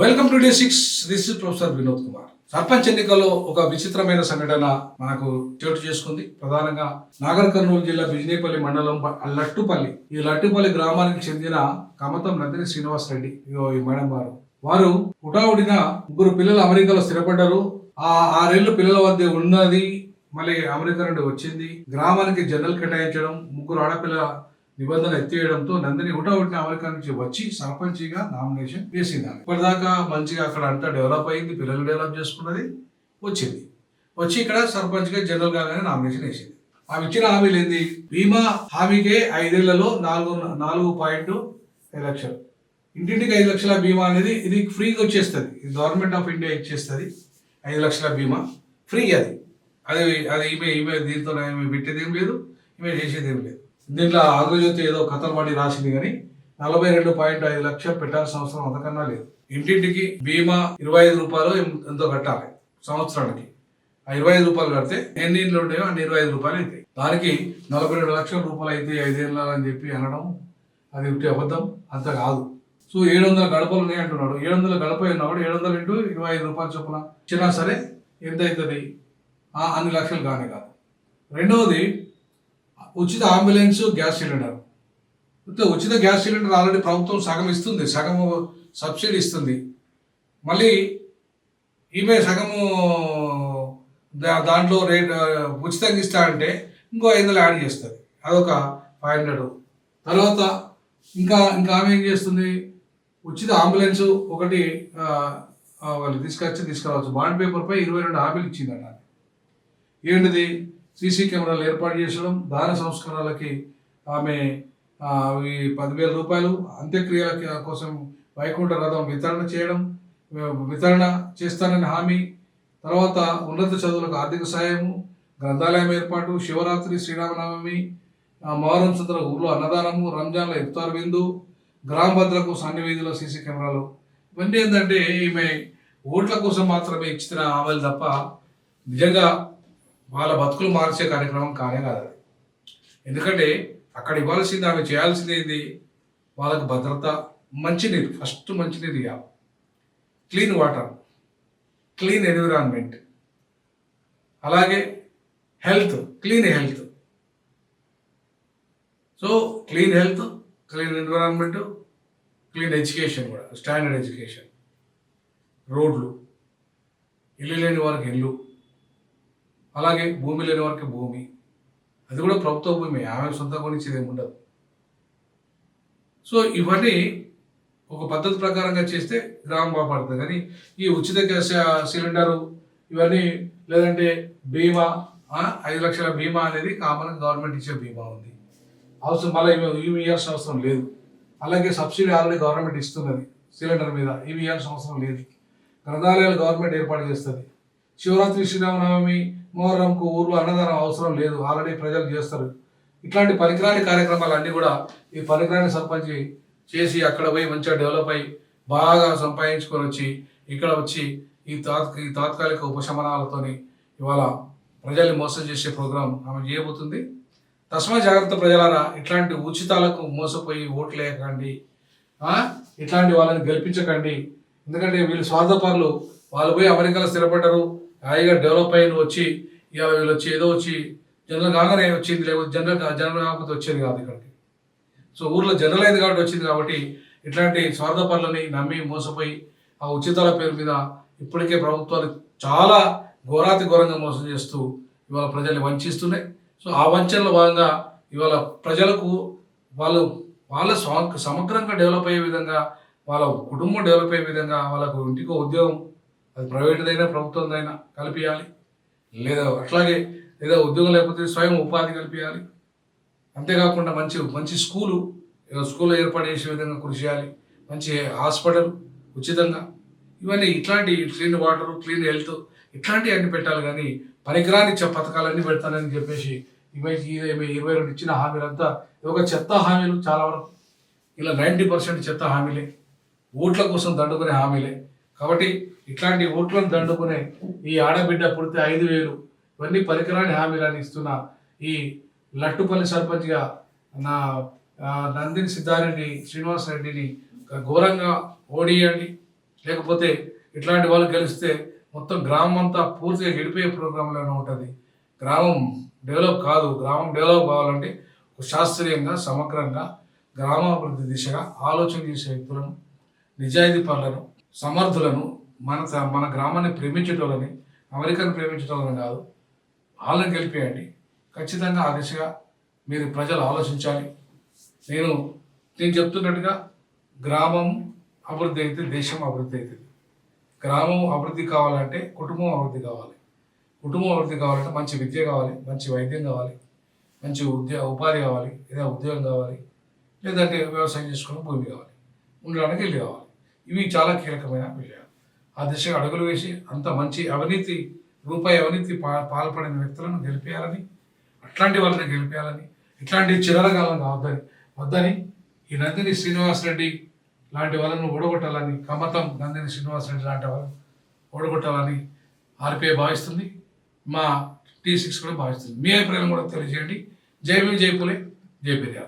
Welcome to day six this is professor Vinod Kumar sarpanch ఎన్నికల్లో ఒక విచిత్రమైన సంఘటన మనకు చోటు చేసుకుంది. ప్రధానంగా నాగర్ కర్నూలు జిల్లా బిజినేపల్లి మండలం లట్టుపల్లి. ఈ లట్టుపల్లి గ్రామానికి చెందిన కమతం నందిని శ్రీనివాస్ రెడ్డి. ఈ మేడం వారు వారు హుటాహుడిన ముగ్గురు పిల్లలు అమెరికాలో స్థిరపడ్డారు. ఆ ఆరేళ్ళు పిల్లల వద్ద ఉన్నది మళ్ళీ అమెరికా నుండి వచ్చింది. గ్రామానికి జనరల్ కేటాయించడం ముగ్గురు ఆడపిల్ల నిబంధన ఎత్తివేయడంతో నందిని హుటాహుటిన అమెరికా నుంచి వచ్చి సర్పంచిగా నామినేషన్ వేసింది ఇప్పటిదాకా మంచిగా అక్కడ అంతా డెవలప్ అయింది పిల్లలు డెవలప్ చేసుకున్నది వచ్చింది. వచ్చి ఇక్కడ సర్పంచ్గా జనరల్ గానే నామినేషన్ వేసింది. ఆమె ఇచ్చిన హామీలు ఏంది? బీమా హామీకే ఐదేళ్ళలో నాలుగు నాలుగు పాయింట్ ఐదు లక్షలు. ఇంటింటికి ఐదు లక్షల బీమా అనేది ఇది ఫ్రీగా వచ్చేస్తుంది. ఇది గవర్నమెంట్ ఆఫ్ ఇండియా ఇచ్చేస్తుంది. ఐదు లక్షల బీమా ఫ్రీ అది. అది అది ఈమె ఈమె దీంతో ఈమె పెట్టేది ఏం లేదు ఈమె చేసేది ఏం లేదు. దీంట్లో ఆంధ్రజ్యోతి ఏదో కథలు పడి రాసింది కానీ నలభై రెండు పాయింట్ ఐదు లక్షలు పెట్టాల్సిన అవసరం అంతకన్నా లేదు. ఇంటింటికి బీమా ఇరవై ఐదు రూపాయలు ఎంతో కట్టాలి సంవత్సరానికి. ఆ ఇరవై ఐదు రూపాయలు కడితే ఎన్ని ఇండ్లు ఉండేవో అన్ని ఇరవై ఐదు రూపాయలు అవుతాయి. దానికి నలభై రెండు లక్షల రూపాయలు అయితే ఐదేళ్ళ అని చెప్పి అనడం అది ఒకటి అబద్ధం అంత కాదు. సో ఏడు వందల గడపలు ఉన్నాయి అంటున్నాడు. ఏడు వందల గడప ఉన్నప్పుడు ఏడు వందలు ఇంటూ ఇరవై ఐదు రూపాయలు చొప్పున ఇచ్చినా సరే ఎంత అవుతుంది? ఆ అన్ని లక్షలు కానీ కాదు. రెండవది ఉచిత అంబులెన్స్ గ్యాస్ సిలిండర్. ఉచిత గ్యాస్ సిలిండర్ ఆల్రెడీ ప్రభుత్వం సగం ఇస్తుంది సగము సబ్సిడీ ఇస్తుంది. మళ్ళీ ఈమె సగము దా- దాంట్లో రేట్ ఉచితంగా ఇస్తా అంటే ఇంకో ఐదు వందలు యాడ్ చేస్తుంది. అదొక ఫైవ్ హండ్రెడ్. తర్వాత ఇంకా ఇంకా ఆమె ఏం చేస్తుంది? ఉచిత అంబులెన్స్ ఒకటి వాళ్ళు తీసుకొచ్చి తీసుకురావచ్చు. బాండ్ పేపర్పై ఇరవై రెండు హామీలు ఇచ్చిందట ఏంటిది? సీసీ కెమెరాలు ఏర్పాటు చేసడం దాన సంస్కరణలకి ఆమె అవి పదివేల రూపాయలు అంత్యక్రియల కోసం వైకుంఠ రథం వితరణ చేయడం వితరణ చేస్తానని హామీ తర్వాత ఉన్నత చదువులకు ఆర్థిక సాయము గ్రంథాలయం ఏర్పాటు శివరాత్రి శ్రీరామనవమి మొహరం చంద్ర ఊర్లో అన్నదానము రంజాన్లో ఇఫ్తార్ విందు గ్రామ భద్రకు సన్నివేదిలో సీసీ కెమెరాలు. ఇవన్నీ ఏంటంటే ఈమె ఓట్ల కోసం మాత్రమే ఇచ్చిన ఆమెలు తప్ప నిజంగా వాళ్ళ బతుకులు మార్చే కార్యక్రమం కానే కాదు ఎందుకంటే అక్కడ ఇవ్వాల్సింది ఆమె చేయాల్సింది ఏంది? వాళ్ళకు భద్రత మంచినీరు ఫస్ట్ మంచినీరు ఇవ్వాలి క్లీన్ వాటర్ క్లీన్ ఎన్విరాన్మెంట్. అలాగే health clean health. So clean health clean environment clean education కూడా స్టాండర్డ్ ఎడ్యుకేషన్. రోడ్లు ఇల్లు లేని వారికి ఇల్లు. అలాగే భూమి లేని వారికి భూమి. అది కూడా ప్రభుత్వ భూమి. ఆమె సొంతం గురించి ఏమి ఉండదు. సో ఇవన్నీ ఒక పద్ధతి ప్రకారంగా చేస్తే గ్రామం బాగుపడుతుంది. కానీ ఈ ఉచిత గ్యాస్ సిలిండరు ఇవన్నీ లేదంటే బీమా ఐదు లక్షల బీమా అనేది కామన్ గవర్నమెంట్ ఇచ్చే బీమా ఉంది. అవసరం మళ్ళీ ఇవి ఇవ్వాల్సిన అవసరం లేదు. అలాగే సబ్సిడీ ఆల్రెడీ గవర్నమెంట్ ఇస్తున్నది సిలిండర్ మీద. ఇవి ఇవ్వాల్సిన అవసరం లేదు. గ్రంథాలయాలు గవర్నమెంట్ ఏర్పాటు చేస్తుంది. శివరాత్రి శ్రీరామనవమి మొహర్రంకు ఊర్లో అన్నదానం అవసరం లేదు. ఆల్రెడీ ప్రజలు చేస్తారు. ఇట్లాంటి పనికిరాని కార్యక్రమాలు అన్నీ కూడా ఈ పనికిరాని సర్పంచ్ చేసి అక్కడ పోయి మంచిగా డెవలప్ అయ్యి బాగా సంపాదించుకొని వచ్చి ఇక్కడ వచ్చి ఈ తాత్ ఈ తాత్కాలిక ఉపశమనాలతోని ఇవాళ ప్రజల్ని మోసం చేసే ప్రోగ్రాం ఆమె చేయబోతుంది. తస్మా జాగ్రత్త ప్రజలారా ఇట్లాంటి ఉచితాలకు మోసపోయి ఓట్లు వేయకండి. ఇట్లాంటి వాళ్ళని గెలిపించకండి. ఎందుకంటే వీళ్ళు స్వార్థపరులు. వాళ్ళు పోయి అమెరికాలో స్థిరపడ్డారు. హాయిగా డెవలప్ అయిన వచ్చి ఇవాళ వీళ్ళు వచ్చి ఏదో వచ్చి జనరల్ కాగానే వచ్చింది లేకపోతే జనరల్ జనరల్ కాకపోతే వచ్చేది కాదు ఇక్కడికి. సో ఊర్లో జనరల్ అయింది కాబట్టి వచ్చింది కాబట్టి ఇట్లాంటి స్వార్థ పనులని నమ్మి మోసపోయి ఆ ఉచితాల పేరు మీద ఇప్పటికే ప్రభుత్వాలు చాలా ఘోరాతి ఘోరంగా మోసం చేస్తూ ఇవాళ ప్రజల్ని వంచిస్తున్నాయి. సో ఆ వంచనలో భాగంగా ఇవాళ ప్రజలకు వాళ్ళు వాళ్ళ సమగ్రంగా డెవలప్ అయ్యే విధంగా వాళ్ళ కుటుంబం డెవలప్ అయ్యే విధంగా వాళ్ళకు ఇంటికో ఉద్యోగం అది ప్రైవేటుదైనా ప్రభుత్వందైనా కల్పించాలి లేదా అట్లాగే లేదా ఉద్యోగం లేకపోతే స్వయం ఉపాధి కల్పించాలి అంతేకాకుండా మంచి మంచి స్కూలు స్కూల్ ఏర్పాటు చేసే విధంగా కృషి చేయాలి. మంచి హాస్పిటల్ ఉచితంగా. ఇవన్నీ ఇట్లాంటి క్లీన్ వాటర్ క్లీన్ హెల్త్ ఇట్లాంటివి అన్ని పెట్టాలి కానీ పనికిరాని పథకాలన్నీ పెడతానని చెప్పేసి ఇవై ఇరవై ఇరవై రెండు ఇచ్చిన హామీలంతా ఒక చెత్త హామీలు చాలా వరకు. ఇలా నైంటీ పర్సెంట్ చెత్త హామీలే. ఓట్ల కోసం దండుకునే హామీలే. కాబట్టి ఇట్లాంటి ఓట్లను దండుకునే ఈ ఆడబిడ్డ పుడితే ఐదు వేలు ఇవన్నీ పరికరాన్ని హామీలని ఇస్తున్న ఈ లట్టుపల్లి సర్పంచ్గా నా నందిని సిద్ధారెడ్డి శ్రీనివాస్ రెడ్డిని ఘోరంగా ఓడియండి. లేకపోతే ఇట్లాంటి వాళ్ళు గెలిస్తే మొత్తం గ్రామం అంతా పూర్తిగా గడిపోయే ప్రోగ్రాంలోనే ఉంటుంది గ్రామం డెవలప్ కాదు గ్రామం డెవలప్ కావాలంటే శాస్త్రీయంగా సమగ్రంగా గ్రామాభివృద్ధి దిశగా ఆలోచన చేసే వ్యక్తులను నిజాయితీ పనులను సమర్థులను మన మన గ్రామాన్ని ప్రేమించేటోళ్ళని అమెరికాను ప్రేమించేటోళ్ళని కాదు వాళ్ళని గెలిపేయండి. ఖచ్చితంగా ఆ దిశగా మీరు ప్రజలు ఆలోచించాలి. నేను నేను చెప్తున్నట్టుగా గ్రామం అభివృద్ధి అయితే దేశం అభివృద్ధి అవుతుంది. గ్రామం అభివృద్ధి కావాలంటే కుటుంబం అభివృద్ధి కావాలి. కుటుంబం అభివృద్ధి కావాలంటే మంచి విద్య కావాలి మంచి వైద్యం కావాలి మంచి ఉద్యోగ ఉపాధి కావాలి లేదా ఉద్యోగం కావాలి లేదంటే వ్యవసాయం చేసుకుని భూమి కావాలి ఉండడానికి ఇల్లు కావాలి. ఇవి చాలా కీలకమైన విషయాలు. ఆ దిశగా అడుగులు వేసి అంత మంచి అవినీతి రూపాయి అవినీతి పా పాల్పడిన వ్యక్తులను గెలిపేయాలని అట్లాంటి వాళ్ళని గెలిపేయాలని ఇట్లాంటి చిరరగాలం కావద్దని వద్దని ఈ నందిని శ్రీనివాసరెడ్డి లాంటి వాళ్ళను ఓడగొట్టాలని కమతం నందిని శ్రీనివాసరెడ్డి లాంటి వాళ్ళని ఓడగొట్టాలని ఆర్పిఐ భావిస్తుంది. మా టీ సిక్స్ కూడా భావిస్తుంది. మీ అభిప్రాయం కూడా తెలియజేయండి. జై భీమ్ జై పులే జై పెరియార్.